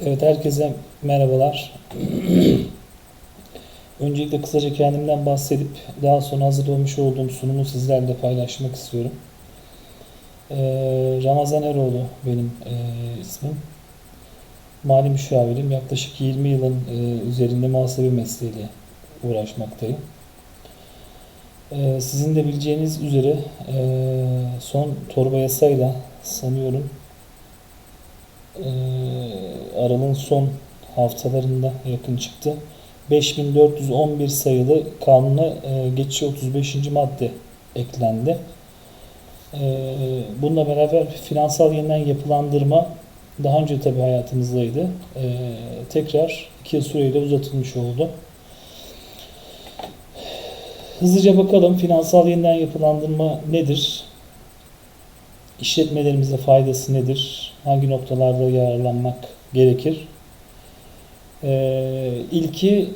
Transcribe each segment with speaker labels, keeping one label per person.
Speaker 1: Evet herkese merhabalar. Öncelikle kısaca kendimden bahsedip daha sonra hazırlamış olduğum sunumu sizlerle paylaşmak istiyorum. Ee, Ramazan Eroğlu benim e, ismim. Mali müşavirim. Yaklaşık 20 yılın e, üzerinde muhasebe mesleğiyle uğraşmaktayım. Ee, sizin de bileceğiniz üzere e, son torba yasayla sanıyorum e, Aral'ın son haftalarında yakın çıktı. 5411 sayılı kanuna e, geçici 35. madde eklendi. E, bununla beraber finansal yeniden yapılandırma daha önce tabii hayatımızdaydı. E, tekrar 2 yıl süreyle uzatılmış oldu. Hızlıca bakalım finansal yeniden yapılandırma nedir? İşletmelerimize faydası nedir? Hangi noktalarda yararlanmak gerekir? Ee, ilki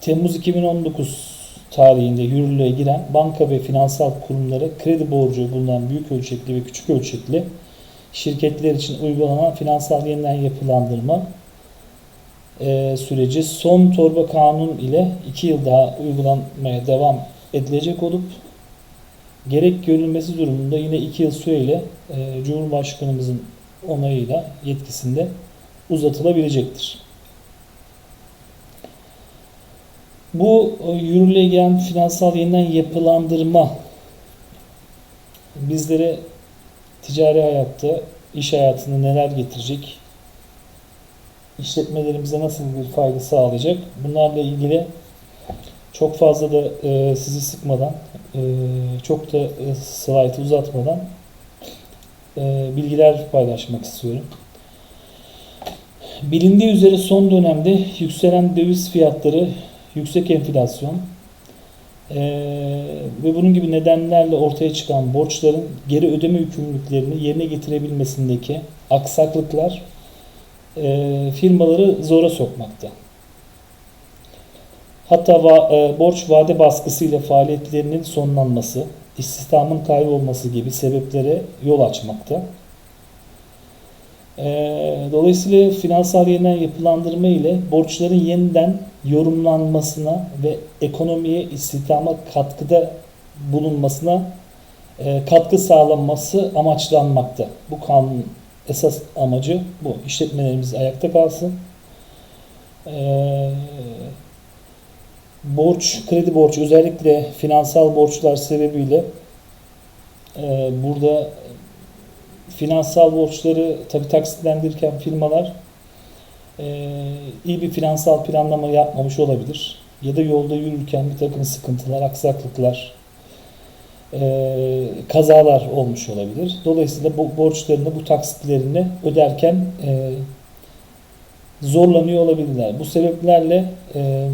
Speaker 1: Temmuz 2019 tarihinde yürürlüğe giren banka ve finansal kurumlara kredi borcu bulunan büyük ölçekli ve küçük ölçekli şirketler için uygulanan finansal yeniden yapılandırma e, süreci son torba kanun ile 2 yıl daha uygulanmaya devam edilecek olup gerek görülmesi durumunda yine 2 yıl süreyle e, Cumhurbaşkanımızın onayıyla yetkisinde uzatılabilecektir. Bu e, yürürlüğe gelen finansal yeniden yapılandırma bizlere ticari hayatta, iş hayatında neler getirecek, işletmelerimize nasıl bir fayda sağlayacak bunlarla ilgili çok fazla da e, sizi sıkmadan, e, çok da e, slaytı uzatmadan e, bilgiler paylaşmak istiyorum. Bilindiği üzere son dönemde yükselen döviz fiyatları, yüksek enflasyon e, ve bunun gibi nedenlerle ortaya çıkan borçların geri ödeme yükümlülüklerini yerine getirebilmesindeki aksaklıklar e, firmaları zora sokmakta. Hatta va- e, borç vade baskısıyla faaliyetlerinin sonlanması, istihdamın kaybolması gibi sebeplere yol açmakta. E, dolayısıyla finansal yeniden yapılandırma ile borçların yeniden yorumlanmasına ve ekonomiye, istihdama katkıda bulunmasına e, katkı sağlanması amaçlanmakta. Bu kanun esas amacı bu. İşletmelerimiz ayakta kalsın. Eee borç, kredi borcu özellikle finansal borçlar sebebiyle e, burada finansal borçları tabi taksitlendirirken firmalar e, iyi bir finansal planlama yapmamış olabilir. Ya da yolda yürürken bir takım sıkıntılar, aksaklıklar, e, kazalar olmuş olabilir. Dolayısıyla bu borçlarını, bu taksitlerini öderken e, zorlanıyor olabilirler. Bu sebeplerle e,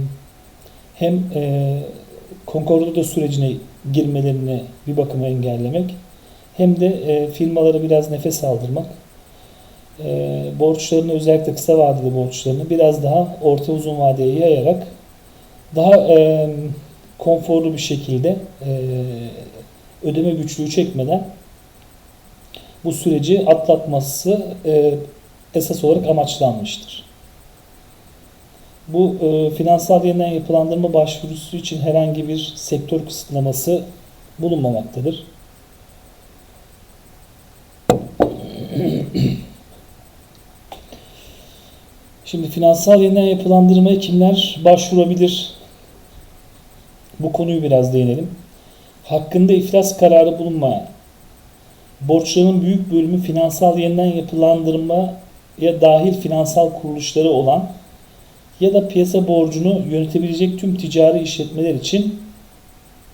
Speaker 1: hem e, konkordato sürecine girmelerini bir bakıma engellemek hem de e, firmalara biraz nefes aldırmak e, borçlarını özellikle kısa vadeli borçlarını biraz daha orta uzun vadeye yayarak daha e, konforlu bir şekilde e, ödeme güçlüğü çekmeden bu süreci atlatması e, esas olarak amaçlanmıştır. Bu e, finansal yeniden yapılandırma başvurusu için herhangi bir sektör kısıtlaması bulunmamaktadır. Şimdi finansal yeniden yapılandırmaya kimler başvurabilir? Bu konuyu biraz değinelim. Hakkında iflas kararı bulunmayan, borçlarının büyük bölümü finansal yeniden yapılandırmaya dahil finansal kuruluşları olan ya da piyasa borcunu yönetebilecek tüm ticari işletmeler için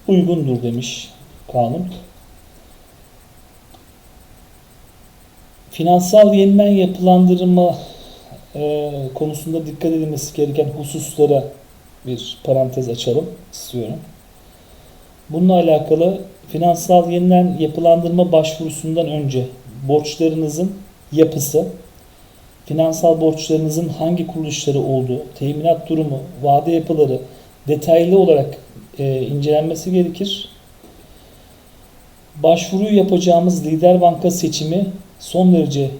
Speaker 1: uygundur demiş kanun. Finansal yeniden yapılandırma e, konusunda dikkat edilmesi gereken hususlara bir parantez açalım istiyorum. Bununla alakalı finansal yeniden yapılandırma başvurusundan önce borçlarınızın yapısı, finansal borçlarınızın hangi kuruluşları olduğu, teminat durumu, vade yapıları detaylı olarak e, incelenmesi gerekir. Başvuruyu yapacağımız lider banka seçimi son derece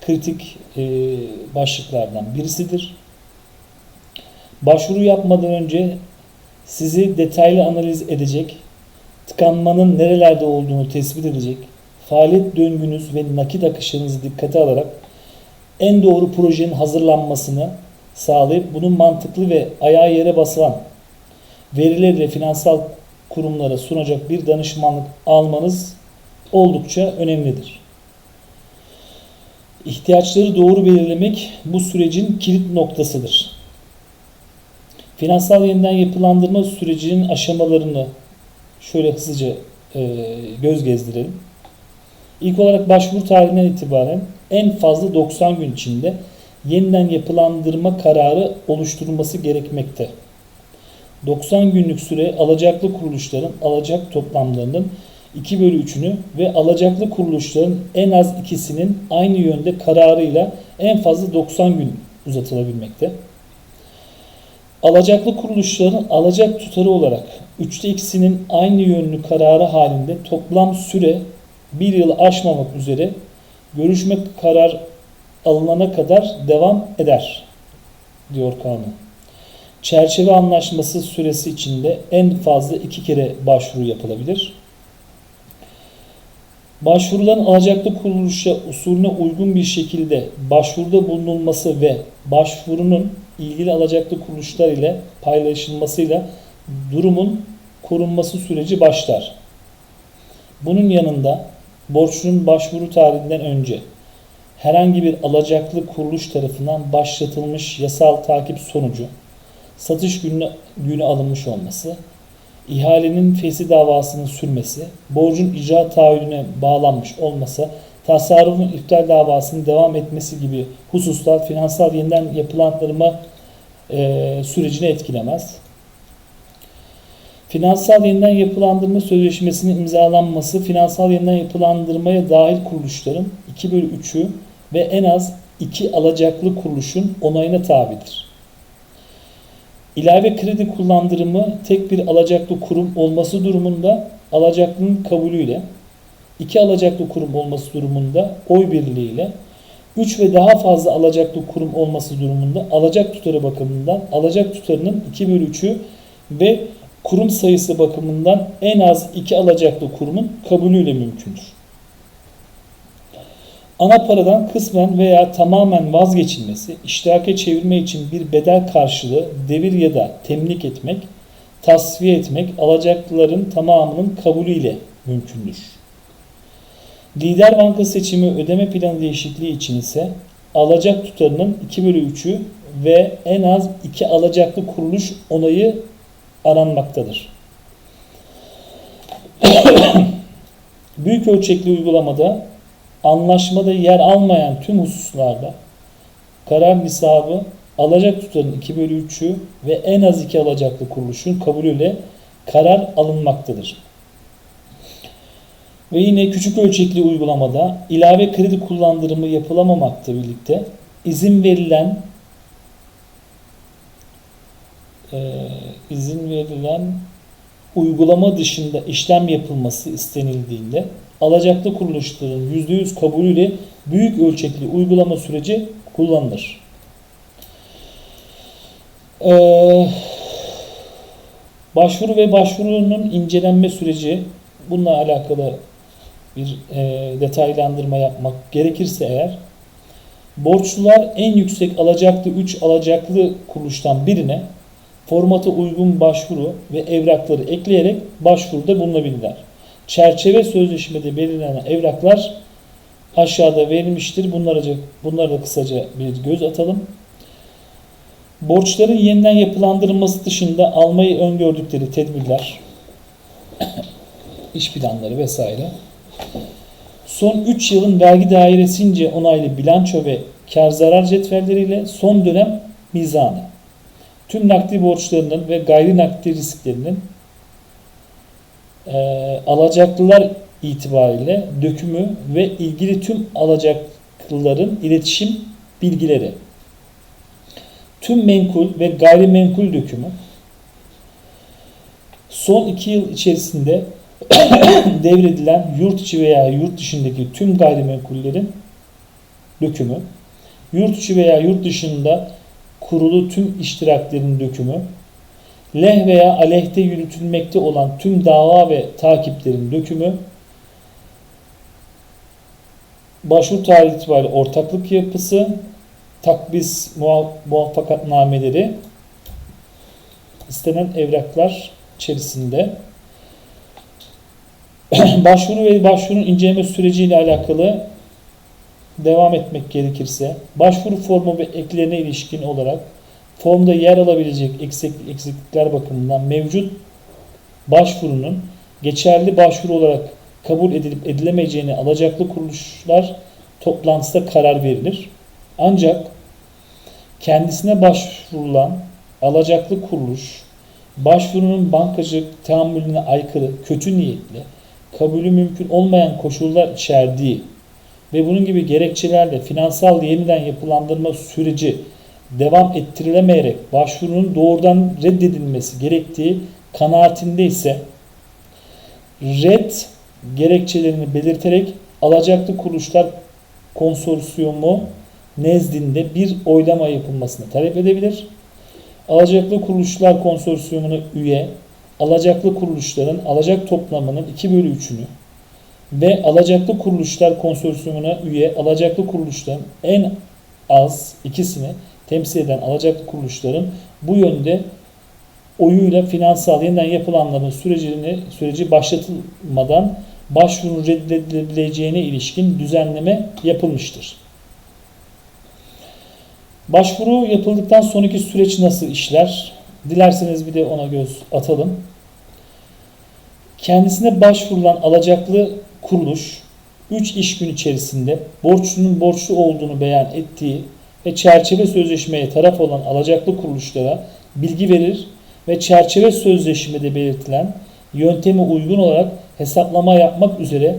Speaker 1: kritik e, başlıklardan birisidir. Başvuru yapmadan önce sizi detaylı analiz edecek, tıkanmanın nerelerde olduğunu tespit edecek, faaliyet döngünüz ve nakit akışınızı dikkate alarak en doğru projenin hazırlanmasını sağlayıp bunun mantıklı ve ayağı yere basılan verilerle finansal kurumlara sunacak bir danışmanlık almanız oldukça önemlidir. İhtiyaçları doğru belirlemek bu sürecin kilit noktasıdır. Finansal yeniden yapılandırma sürecinin aşamalarını şöyle hızlıca e, göz gezdirelim. İlk olarak başvuru tarihinden itibaren en fazla 90 gün içinde yeniden yapılandırma kararı oluşturulması gerekmekte. 90 günlük süre alacaklı kuruluşların alacak toplamlarının 2 bölü 3'ünü ve alacaklı kuruluşların en az ikisinin aynı yönde kararıyla en fazla 90 gün uzatılabilmekte. Alacaklı kuruluşların alacak tutarı olarak 3'te ikisinin aynı yönlü kararı halinde toplam süre 1 yıl aşmamak üzere görüşme karar alınana kadar devam eder diyor kanun. Çerçeve anlaşması süresi içinde en fazla iki kere başvuru yapılabilir. Başvurulan alacaklı kuruluşa usulüne uygun bir şekilde başvuruda bulunulması ve başvurunun ilgili alacaklı kuruluşlar ile paylaşılmasıyla durumun korunması süreci başlar. Bunun yanında borçlunun başvuru tarihinden önce herhangi bir alacaklı kuruluş tarafından başlatılmış yasal takip sonucu, satış günü, günü alınmış olması, ihalenin fesi davasının sürmesi, borcun icra taahhüdüne bağlanmış olması, tasarrufun iptal davasının devam etmesi gibi hususlar finansal yeniden yapılandırma e, sürecini etkilemez. Finansal yeniden yapılandırma sözleşmesinin imzalanması, finansal yeniden yapılandırmaya dahil kuruluşların 2 bölü 3'ü ve en az 2 alacaklı kuruluşun onayına tabidir. İlave kredi kullandırımı tek bir alacaklı kurum olması durumunda alacaklının kabulüyle, iki alacaklı kurum olması durumunda oy birliğiyle, 3 ve daha fazla alacaklı kurum olması durumunda alacak tutarı bakımından alacak tutarının 2 bölü 3'ü ve kurum sayısı bakımından en az 2 alacaklı kurumun kabulüyle mümkündür. Ana paradan kısmen veya tamamen vazgeçilmesi, iştirake çevirme için bir bedel karşılığı devir ya da temlik etmek, tasfiye etmek alacaklıların tamamının kabulüyle mümkündür. Lider banka seçimi ödeme planı değişikliği için ise alacak tutarının 2 bölü 3'ü ve en az 2 alacaklı kuruluş onayı aranmaktadır. Büyük ölçekli uygulamada anlaşmada yer almayan tüm hususlarda karar nisabı alacak tutarın 2 bölü 3'ü ve en az 2 alacaklı kuruluşun kabulüyle karar alınmaktadır. Ve yine küçük ölçekli uygulamada ilave kredi kullandırımı yapılamamakla birlikte izin verilen e, izin verilen uygulama dışında işlem yapılması istenildiğinde alacaklı kuruluşların %100 kabulüyle büyük ölçekli uygulama süreci kullanılır. Ee, başvuru ve başvurunun incelenme süreci bununla alakalı bir e, detaylandırma yapmak gerekirse eğer borçlular en yüksek alacaklı 3 alacaklı kuruluştan birine formata uygun başvuru ve evrakları ekleyerek başvuruda bulunabilirler. Çerçeve sözleşmede belirlenen evraklar aşağıda verilmiştir. Bunlara, bunlara da kısaca bir göz atalım. Borçların yeniden yapılandırılması dışında almayı öngördükleri tedbirler, iş planları vesaire. Son 3 yılın vergi dairesince onaylı bilanço ve kar zarar cetvelleriyle son dönem mizanı. Tüm nakdi borçlarının ve gayri nakdi risklerinin e, alacaklılar itibariyle dökümü ve ilgili tüm alacaklıların iletişim bilgileri, tüm menkul ve gayrimenkul dökümü, son iki yıl içerisinde devredilen yurt içi veya yurt dışındaki tüm gayrimenkullerin dökümü, yurt içi veya yurt dışında kurulu tüm iştiraklerin dökümü, leh veya aleyhte yürütülmekte olan tüm dava ve takiplerin dökümü, başvuru tarihi itibariyle ortaklık yapısı, takbis muvaffakatnameleri, istenen evraklar içerisinde. Başvuru ve başvurunun inceleme süreciyle alakalı devam etmek gerekirse başvuru formu ve eklerine ilişkin olarak formda yer alabilecek eksik- eksiklikler bakımından mevcut başvurunun geçerli başvuru olarak kabul edilip edilemeyeceğini alacaklı kuruluşlar toplantısında karar verilir. Ancak kendisine başvurulan alacaklı kuruluş başvurunun bankacılık tahammülüne aykırı, kötü niyetli, kabulü mümkün olmayan koşullar içerdiği ve bunun gibi gerekçelerle finansal yeniden yapılandırma süreci devam ettirilemeyerek başvurunun doğrudan reddedilmesi gerektiği kanaatinde ise red gerekçelerini belirterek alacaklı kuruluşlar konsorsiyumu nezdinde bir oylama yapılmasını talep edebilir. Alacaklı kuruluşlar konsorsiyumuna üye alacaklı kuruluşların alacak toplamının 2 bölü 3'ünü ve alacaklı kuruluşlar konsorsiyumuna üye alacaklı kuruluşların en az ikisini temsil eden alacaklı kuruluşların bu yönde oyuyla finansal yeniden yapılanların sürecini süreci başlatılmadan başvurunun reddedilebileceğine ilişkin düzenleme yapılmıştır. Başvuru yapıldıktan sonraki süreç nasıl işler? Dilerseniz bir de ona göz atalım. Kendisine başvurulan alacaklı kuruluş 3 iş gün içerisinde borçlunun borçlu olduğunu beyan ettiği ve çerçeve sözleşmeye taraf olan alacaklı kuruluşlara bilgi verir ve çerçeve sözleşmede belirtilen yönteme uygun olarak hesaplama yapmak üzere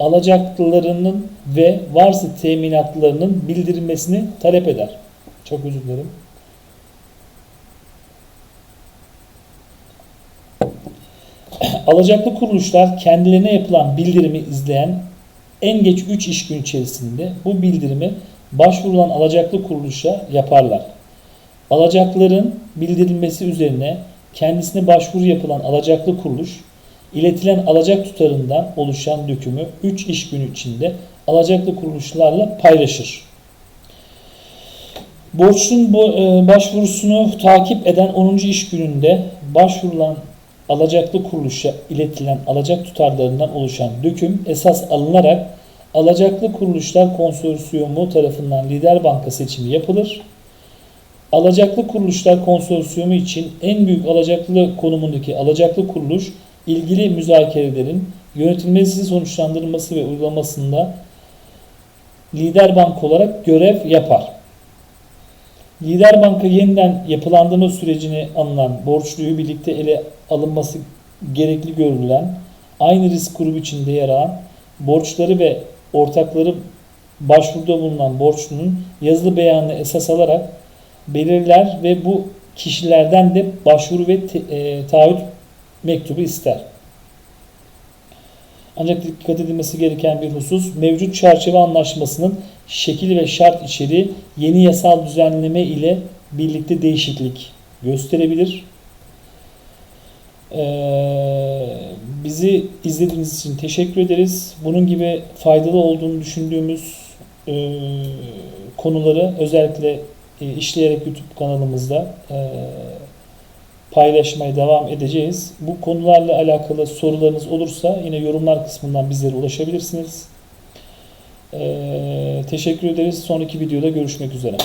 Speaker 1: alacaklılarının ve varsa teminatlarının bildirilmesini talep eder. Çok özür dilerim. Alacaklı kuruluşlar kendilerine yapılan bildirimi izleyen en geç 3 iş gün içerisinde bu bildirimi başvurulan alacaklı kuruluşa yaparlar. Alacakların bildirilmesi üzerine kendisine başvuru yapılan alacaklı kuruluş, iletilen alacak tutarından oluşan dökümü 3 iş günü içinde alacaklı kuruluşlarla paylaşır. Borçlunun e, başvurusunu takip eden 10. iş gününde başvurulan alacaklı kuruluşa iletilen alacak tutarlarından oluşan döküm esas alınarak alacaklı kuruluşlar konsorsiyumu tarafından lider banka seçimi yapılır. Alacaklı kuruluşlar konsorsiyumu için en büyük alacaklı konumundaki alacaklı kuruluş ilgili müzakerelerin yönetilmesi, sonuçlandırılması ve uygulamasında lider banka olarak görev yapar. Lider banka yeniden yapılandırma sürecini alınan borçluyu birlikte ele alınması gerekli görülen aynı risk grubu içinde yer alan borçları ve ortakları başvuruda bulunan borçlunun yazılı beyanını esas alarak belirler ve bu kişilerden de başvuru ve te, e, taahhüt mektubu ister. Ancak dikkat edilmesi gereken bir husus mevcut çerçeve anlaşmasının şekil ve şart içeriği yeni yasal düzenleme ile birlikte değişiklik gösterebilir. Ee, bizi izlediğiniz için teşekkür ederiz. Bunun gibi faydalı olduğunu düşündüğümüz e, konuları özellikle e, işleyerek YouTube kanalımızda e, paylaşmaya devam edeceğiz. Bu konularla alakalı sorularınız olursa yine yorumlar kısmından bizlere ulaşabilirsiniz. Ee, teşekkür ederiz. Sonraki videoda görüşmek üzere.